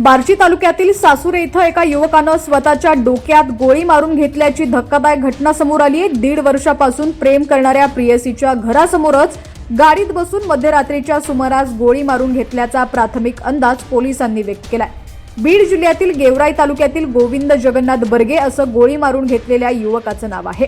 बार्शी तालुक्यातील सासुरे इथं एका युवकानं स्वतःच्या डोक्यात गोळी मारून घेतल्याची धक्कादायक घटना समोर आली आहे. दीड वर्षापासून प्रेम करणाऱ्या प्रियसीच्या घरासमोरच गाडीत बसून मध्यरात्रीच्या सुमारास गोळी मारून घेतल्याचा प्राथमिक अंदाज पोलिसांनी व्यक्त केलाय. बीड जिल्ह्यातील गेवराई तालुक्यातील गोविंद जगन्नाथ बर्गे असं गोळी मारून घेतलेल्या युवकाचं नाव आहे.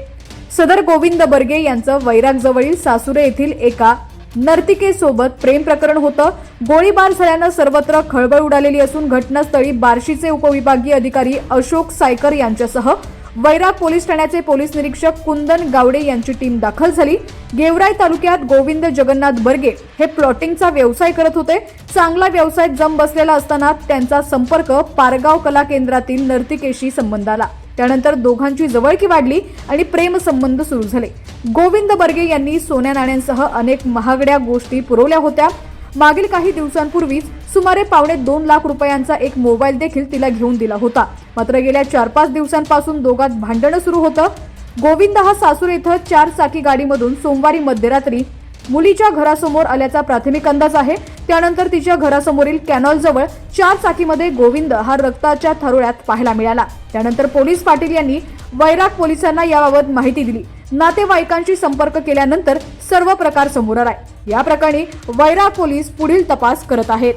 सदर गोविंद बर्गे यांचं वैराग जवळील सासुरे येथील एका नर्तिकेसोबत प्रेम प्रकरण होतं. गोळीबार झाल्यानं सर्वत्र खळबळ उडालेली असून घटनास्थळी बार्शीचे उपविभागीय अधिकारी अशोक सायकर यांच्यासह वैराग पोलीस ठाण्याचे पोलीस निरीक्षक कुंदन गावडे यांची टीम दाखल झाली. गेवराई तालुक्यात गोविंद जगन्नाथ बर्गे हे प्लॉटिंगचा व्यवसाय करत होते. चांगला व्यवसाय जम बसलेला असताना त्यांचा संपर्क पारगाव कला केंद्रातील नर्तिकेशी संबंध आला. त्यानंतर दोघांची जवळकी वाढली आणि प्रेमसंबंध सुरू झाले. गोविंद बर्गे यांनी सोन्या नाण्यांसह अनेक महागड्या गोष्टी पुरवल्या होत्या. मागील काही दिवसांपूर्वीच सुमारे पावणे दोन लाख रुपयांचा एक मोबाईल देखील तिला घेऊन दिला होता. मात्र गेल्या चार पाच दिवसांपासून दोघात भांडणं सुरू होतं. गोविंद हा सासूर इथं चार चाकी गाडीमधून सोमवारी मध्यरात्री मुलीच्या घरासमोर आल्याचा प्राथमिक अंदाज आहे. त्यानंतर तिच्या घरासमोरील कॅनॉलजवळ चार चाकीमध्ये गोविंद हा रक्ताच्या थारोळ्यात पाहायला मिळाला. त्यानंतर पोलीस पाटील यांनी वैराग पोलिसांना याबाबत माहिती दिली. नातेवाईकांशी संपर्क केल्यानंतर सर्व प्रकार समोर आलाय. या प्रकरणी वैराग पोलीस पुढील तपास करत आहेत.